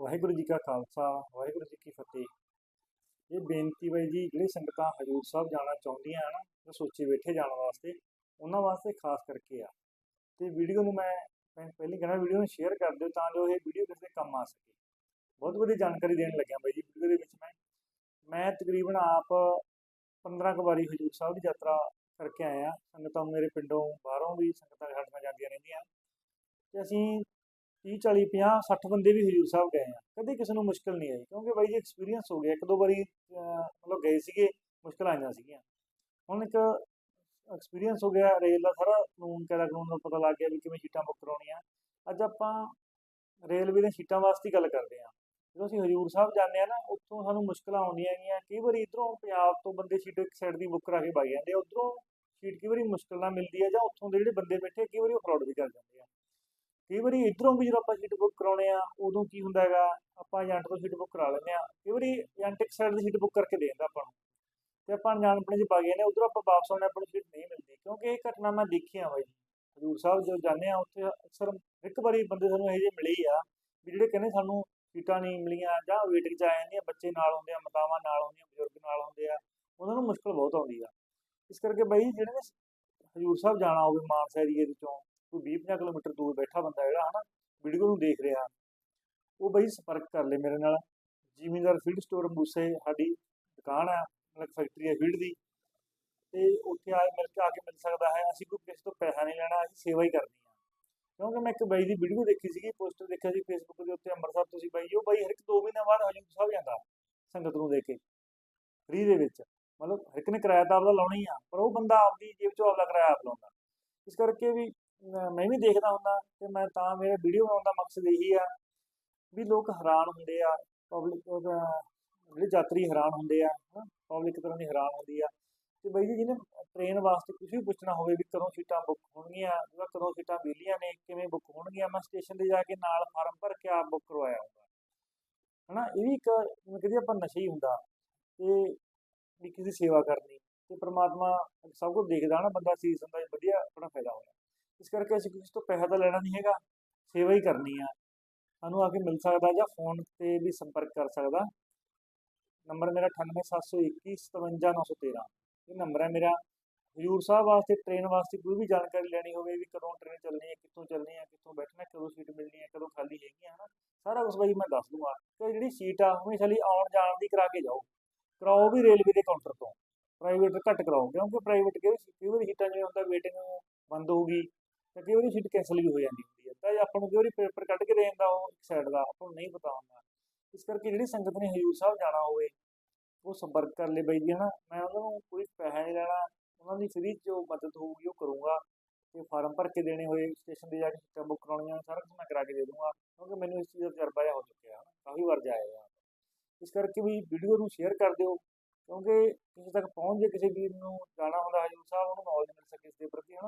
ਵਾਹਿਗੁਰੂ ਜੀ ਕਾ ਖਾਲਸਾ, ਵਾਹਿਗੁਰੂ ਜੀ ਕੀ ਫਤਿਹ। ਇਹ ਬੇਨਤੀ ਬਾਈ ਜੀ ਜਿਹੜੀ ਸੰਗਤਾਂ ਹਜੂਰ ਸਾਹਿਬ ਜਾਣਾ ਚਾਹੁੰਦੀਆਂ ਹਨ, ਜਾਂ ਸੋਚੀ ਬੈਠੇ ਜਾਣ ਵਾਸਤੇ, ਉਹਨਾਂ ਵਾਸਤੇ ਖਾਸ ਕਰਕੇ ਆ। ਤੇ ਵੀਡੀਓ ਨੂੰ ਮੈਂ ਮੈਂ ਪਹਿਲੀ ਕਹਿਣਾ ਵੀਡੀਓ ਨੂੰ ਸ਼ੇਅਰ ਕਰ ਦਿਓ, ਤਾਂ ਜੋ ਇਹ ਵੀਡੀਓ ਕਿਸੇ ਕੰਮ ਆ ਸਕੇ। ਬਹੁਤ ਵਧੀਆ ਜਾਣਕਾਰੀ ਦੇਣ ਲੱਗਿਆ ਬਾਈ ਜੀ ਵੀਡੀਓ ਦੇ ਵਿੱਚ ਮੈਂ। ਮੈਂ ਤਕਰੀਬਨ ਆਪ 15 ਕੁ ਵਾਰੀ ਹਜੂਰ ਸਾਹਿਬ ਦੀ ਯਾਤਰਾ ਕਰਕੇ ਆਇਆ। ਸੰਗਤਾਂ ਮੇਰੇ ਪਿੰਡੋਂ ਬਾਹਰੋਂ ਵੀ ਸੰਗਤਾਂ ਸਾਡੇ ਜਾਂਦੀਆਂ ਰਹਿੰਦੀਆਂ। ਤੇ ਅਸੀਂ 30 40 50 60 ਬੰਦੇ ਵੀ ਹਜੂਰ ਸਾਹਿਬ ਗਏ ਆ। ਕਦੇ ਕਿਸੇ ਨੂੰ ਮੁਸ਼ਕਲ ਨਹੀਂ ਆਈ, ਕਿਉਂਕਿ ਬਾਈ ਜੀ ਐਕਸਪੀਰੀਅੰਸ ਹੋ ਗਿਆ। ਇੱਕ ਦੋ ਵਾਰੀ ਮਤਲਬ ਗਏ ਸੀਗੇ, ਮੁਸ਼ਕਲ ਆਈਆਂ ਸੀਗੀਆਂ। ਹੁਣ ਇੱਕ ਐਕਸਪੀਰੀਅੰਸ ਹੋ ਗਿਆ ਰੇਲ ਦਾ ਸਾਰਾ, ਕਾਨੂੰਨ ਕਿਹੜਾ ਕਾਨੂੰਨ ਦਾ ਪਤਾ ਲੱਗ ਗਿਆ ਵੀ ਕਿਵੇਂ ਸੀਟਾਂ ਬੁੱਕ ਕਰਾਉਣੀਆਂ। ਅੱਜ ਆਪਾਂ ਰੇਲਵੇ ਦੀਆਂ ਸੀਟਾਂ ਵਾਸਤੇ ਗੱਲ ਕਰਦੇ ਹਾਂ। ਜਦੋਂ ਅਸੀਂ ਹਜੂਰ ਸਾਹਿਬ ਜਾਂਦੇ ਆ ਨਾ, ਉੱਥੋਂ ਸਾਨੂੰ ਮੁਸ਼ਕਲਾਂ ਆਉਂਦੀਆਂ ਹੈਗੀਆਂ। ਕਈ ਵਾਰੀ ਇਧਰੋਂ ਪੰਜਾਬ ਤੋਂ ਬੰਦੇ ਸੀਟ ਇੱਕ ਸਾਈਡ ਦੀ ਬੁੱਕ ਕਰਾ ਕੇ ਬਾਈ ਜਾਂਦੇ ਆ। ਉਧਰੋਂ ਸੀਟ ਕਈ ਵਾਰੀ ਮੁਸ਼ਕਲ ਨਾਲ ਮਿਲਦੀ ਹੈ ਜਾਂ ਉੱਥੋਂ ਦੇ ਜਿਹੜੇ ਬੰਦੇ ਬੈਠੇ ਕਈ ਵਾਰੀ ਉਹ ਫਰਾਡ ਵੀ ਕਰ ਜਾਂਦੇ ਆ। ਕਈ ਵਾਰੀ ਇਧਰੋਂ ਵੀ ਜਦੋਂ ਆਪਾਂ ਸੀਟ ਬੁੱਕ ਕਰਾਉਣੇ ਆ, ਉਦੋਂ ਕੀ ਹੁੰਦਾ ਹੈਗਾ, ਆਪਾਂ ਏਜੰਟ ਤੋਂ ਸੀਟ ਬੁੱਕ ਕਰਾ ਲੈਂਦੇ ਆ। ਕਈ ਵਾਰੀ ਏਜੰਟ ਇੱਕ ਸਾਈਡ ਦੀ ਸੀਟ ਬੁੱਕ ਕਰਕੇ ਦੇ ਦਿੰਦਾ ਆਪਾਂ ਨੂੰ। ਤੇ ਆਪਾਂ ਅਣਜਾਣ ਆਪਣੇ ਚ ਵਗ ਜਾਂਦੇ ਉਧਰੋਂ ਆਪਾਂ ਵਾਪਸ ਆਉਣੇ ਆਪਾਂ ਨੂੰ ਸੀਟ ਨਹੀਂ ਮਿਲਦੀ। ਕਿਉਂਕਿ ਇਹ ਘਟਨਾ ਮੈਂ ਦੇਖੀ ਆ ਬਾਈ ਹਜੂਰ ਸਾਹਿਬ ਜਦੋਂ ਜਾਂਦੇ ਆ, ਉੱਥੇ ਅਕਸਰ ਇੱਕ ਵਾਰੀ ਬੰਦੇ ਸਾਨੂੰ ਇਹੋ ਜਿਹੇ ਮਿਲੇ ਹੀ ਆ ਵੀ ਜਿਹੜੇ ਕਹਿੰਦੇ ਸਾਨੂੰ ਸੀਟਾਂ ਨਹੀਂ ਮਿਲੀਆਂ ਜਾਂ ਵੇਟਿੰਗ 'ਚ ਆ ਜਾਂਦੀਆਂ ਬੱਚੇ ਨਾਲ ਹੁੰਦੇ ਆ, ਮਾਤਾਵਾਂ ਨਾਲ ਹੁੰਦੀਆਂ ਬਜ਼ੁਰਗ ਨਾਲ ਹੁੰਦੇ ਆ, ਉਹਨਾਂ ਨੂੰ ਮੁਸ਼ਕਲ ਬਹੁਤ ਆਉਂਦੀ ਆ। ਇਸ ਕਰਕੇ ਬਾਈ ਜਿਹੜੇ ਨੇ ਹਜੂਰ ਸਾਹਿਬ ਜਾਣਾ ਹੋਵੇ ਮਾਨਸਾ ਏਰੀਏ ਵਿੱਚੋਂ ਕੋਈ 20 50 ਕਿਲੋਮੀਟਰ ਦੂਰ ਬੈਠਾ ਬੰਦਾ ਜਿਹੜਾ, ਹਨਾ ਵੀਡੀਓ ਨੂੰ ਦੇਖ ਰਿਹਾ। ਉਹ ਬਈ ਸੰਪਰਕ ਕਰ ਲੈ ਮੇਰੇ ਨਾਲ। ਜ਼ਿਮੀਂਦਾਰ ਫੀਲਡ ਸਟੋਰ ਮੂਸੇ ਸਾਡੀ ਦੁਕਾਨ ਆ, ਮਤਲਬ ਫੈਕਟਰੀ ਹੈ ਫੀਲਡ ਦੀ। ਤੇ ਉੱਥੇ ਆ, ਮਿਲ ਕੇ ਆ ਕੇ ਮਿਲ ਸਕਦਾ ਹੈ। ਅਸੀਂ ਕੋਈ ਕਿਸੇ ਤੋਂ ਪੈਸਾ ਨਹੀਂ ਲੈਣਾ, ਅਸੀਂ ਸੇਵਾ ਹੀ ਕਰਨੀ ਆ। ਕਿਉਂਕਿ ਮੈਂ ਇੱਕ ਬਾਈ ਦੀ ਵੀਡੀਓ ਦੇਖੀ ਸੀਗੀ ਪੋਸਟਰ ਦੇਖਿਆ ਸੀ ਫੇਸਬੁੱਕ ਦੇ ਉੱਤੇ, ਅੰਮ੍ਰਿਤਸਰ ਤੁਸੀਂ ਬਾਈ। ਉਹ ਬਾਈ ਹਰ ਇੱਕ 2 ਮਹੀਨਾ ਬਾਅਦ ਹਜੂਰ ਸਾਹਿਬ ਜਾਂਦਾ ਸੰਗਤ ਨੂੰ ਦੇ ਕੇ ਫ੍ਰੀ ਦੇ ਵਿੱਚ। ਮਤਲਬ ਹਰ ਇੱਕ ਨੇ ਕਿਰਾਇਆ ਤਾਂ ਆਪਦਾ ਲਾਉਣਾ ਹੀ ਆ, ਪਰ ਉਹ ਬੰਦਾ ਆਪਦੀ ਜੇਬ ਚੋਂ ਆਪਦਾ ਕਿਰਾਇਆ ਆਪ ਲਾਉਂਦਾ। ਇਸ ਕਰਕੇ ਵੀ ਮੈਂ ਵੀ ਦੇਖਦਾ ਹੁੰਦਾ ਤੇ ਮੈਂ ਤਾਂ ਮੇਰਾ ਵੀਡੀਓ ਬਣਾਉਣ ਦਾ ਮਕਸਦ ਇਹੀ ਆ ਵੀ ਲੋਕ ਹੈਰਾਨ ਹੁੰਦੇ ਆ ਪਬਲਿਕ ਜਿਹੜੇ ਯਾਤਰੀ ਹੈਰਾਨ ਹੁੰਦੇ ਆ ਪਬਲਿਕ ਤਰ੍ਹਾਂ ਦੀ ਹੈਰਾਨ ਹੁੰਦੀ ਆ। ਤੇ ਬਾਈ ਜੀ, ਜਿਹਨੇ ਟ੍ਰੇਨ ਵਾਸਤੇ ਕੁਝ ਵੀ ਪੁੱਛਣਾ ਹੋਵੇ ਵੀ ਕਦੋਂ ਸੀਟਾਂ ਬੁੱਕ ਹੋਣਗੀਆਂ ਜਾਂ ਕਦੋਂ ਸੀਟਾਂ ਵਿਹਲੀਆਂ ਨੇ, ਕਿਵੇਂ ਬੁੱਕ ਹੋਣਗੀਆਂ, ਮੈਂ ਸਟੇਸ਼ਨ ਤੇ ਜਾ ਕੇ ਨਾਲ ਫਾਰਮ ਭਰ ਕੇ ਆਪ ਬੁੱਕ ਕਰਵਾਇਆ ਹੁੰਦਾ ਹਨਾ, ਇਹ ਵੀ ਇੱਕ, ਜਿਵੇਂ ਆਪਾਂ ਨਸ਼ਾ ਹੀ ਹੁੰਦਾ ਤੇ ਵੀ ਕਿਸੇ ਦੀ ਸੇਵਾ ਕਰਨੀ, ਤੇ ਪ੍ਰਮਾਤਮਾ ਸਭ ਕੁਝ ਦੇਖਦਾ ਨਾ, ਬੰਦਾ ਸੀਸ ਹੁੰਦਾ ਵਧੀਆ ਆਪਣਾ ਫਾਇਦਾ ਹੋਇਆ। ਇਸ ਕਰਕੇ ਅਸੀਂ ਕਿਸੇ ਤੋਂ ਪੈਸਾ ਤਾਂ ਲੈਣਾ ਨਹੀਂ ਹੈਗਾ, ਸੇਵਾ ਹੀ ਕਰਨੀ ਆ। ਸਾਨੂੰ ਆ ਕੇ ਮਿਲ ਸਕਦਾ ਜਾਂ ਫੋਨ ਤੇ ਵੀ ਸੰਪਰਕ ਕਰ ਸਕਦਾ। ਨੰਬਰ ਮੇਰਾ 9871157913 ਇਹ ਨੰਬਰ ਹੈ ਮੇਰਾ। ਹਜੂਰ ਸਾਹਿਬ ਵਾਸਤੇ, ਟ੍ਰੇਨ ਵਾਸਤੇ ਕੋਈ ਵੀ ਜਾਣਕਾਰੀ ਲੈਣੀ ਹੋਵੇ ਵੀ ਕਦੋਂ ਟ੍ਰੇਨ ਚੱਲਣੀ ਹੈ, ਕਿੱਥੋਂ ਚੱਲਣੀ ਹੈ, ਕਿੱਥੋਂ ਬੈਠਣਾ, ਕਦੋਂ ਸੀਟ ਮਿਲਣੀ ਹੈ, ਕਦੋਂ ਖਾਲੀ ਹੈਗੀ ਹੈ, ਹਨਾ? ਸਾਰਾ ਕੁਝ ਬਾਈ ਮੈਂ ਦੱਸ ਦੂੰਗਾ। ਕਿ ਜਿਹੜੀ ਸੀਟ ਆ ਹਮੇਸ਼ਾ ਲਈ ਆਉਣ ਜਾਣ ਦੀ ਕਰਾ ਕੇ ਜਾਓ। ਕਰਾਓ ਵੀ ਰੇਲਵੇ ਦੇ ਕਾਊਂਟਰ ਤੋਂ। ਪ੍ਰਾਈਵੇਟ ਘੱਟ ਕਰਾਓ, ਕਿਉਂਕਿ ਪ੍ਰਾਈਵੇਟ ਕਈ ਵਾਰੀ ਸੀਟਾਂ ਜਿਵੇਂ ਹੁੰਦਾ ਵੇਟਿੰਗ ਬੰਦ ਹੋਊਗੀ। ਤਾਂ ਕਿ ਉਹਦੀ ਸੀਟ ਕੈਂਸਲ ਵੀ ਹੋ ਜਾਂਦੀ ਹੁੰਦੀ ਹੈ ਤਾਂ ਜੇ ਆਪਾਂ ਨੂੰ ਕਿ ਉਹਦੀ ਪੇਪਰ ਕੱਢ ਕੇ ਦੇ ਦਿੰਦਾ ਉਹ ਇੱਕ ਸਾਈਡ ਦਾ, ਆਪਾਂ ਨੂੰ ਨਹੀਂ ਪਤਾ ਹੁੰਦਾ। ਇਸ ਕਰਕੇ ਜਿਹੜੀ ਸੰਗਤ ਨੇ ਹਜੂਰ ਸਾਹਿਬ ਜਾਣਾ ਹੋਵੇ, ਉਹ ਸੰਪਰਕ ਕਰ ਲੈ ਬਾਈ ਜੀ, ਹਨਾ? ਮੈਂ ਉਹਨਾਂ ਨੂੰ ਕੋਈ ਪੈਸਾ ਨਹੀਂ ਲੈਣਾ, ਉਹਨਾਂ ਦੀ ਫ੍ਰੀ ਜੋ ਮਦਦ ਹੋਊਗੀ, ਉਹ ਕਰੂੰਗਾ। ਤੇ ਫਾਰਮ ਭਰ ਕੇ ਦੇਣੇ ਹੋਏ ਸਟੇਸ਼ਨ ਤੇ ਜਾ ਕੇ ਸੀਟਾਂ ਬੁੱਕ ਕਰਾਉਣੀਆਂ, ਸਾਰਾ ਕੁਝ ਮੈਂ ਕਰਾ ਕੇ ਦੇ ਦੂੰਗਾ, ਕਿਉਂਕਿ ਮੈਨੂੰ ਇਸ ਚੀਜ਼ ਦਾ ਤਜਰਬਾ ਜਿਹਾ ਹੋ ਚੁੱਕਿਆ ਹੈ ਕਾਫੀ ਵਾਰ ਜਾਇਆ ਇਸ ਕਰਕੇ ਵੀ ਵੀਡੀਓ ਨੂੰ ਸ਼ੇਅਰ ਕਰ ਦਿਓ, ਕਿਉਂਕਿ ਕਿਸੇ ਤੱਕ ਪਹੁੰਚ ਜੇ ਕਿਸੇ ਵੀਰ ਨੂੰ ਜਾਣਾ ਹੁੰਦਾ ਹਜੂਰ ਸਾਹਿਬ, ਉਹਨੂੰ ਨੌਲੇਜ ਮਿਲ ਸਕੇ ਇਸ ਦੇ ਪ੍ਰਤੀ, ਹਨਾ?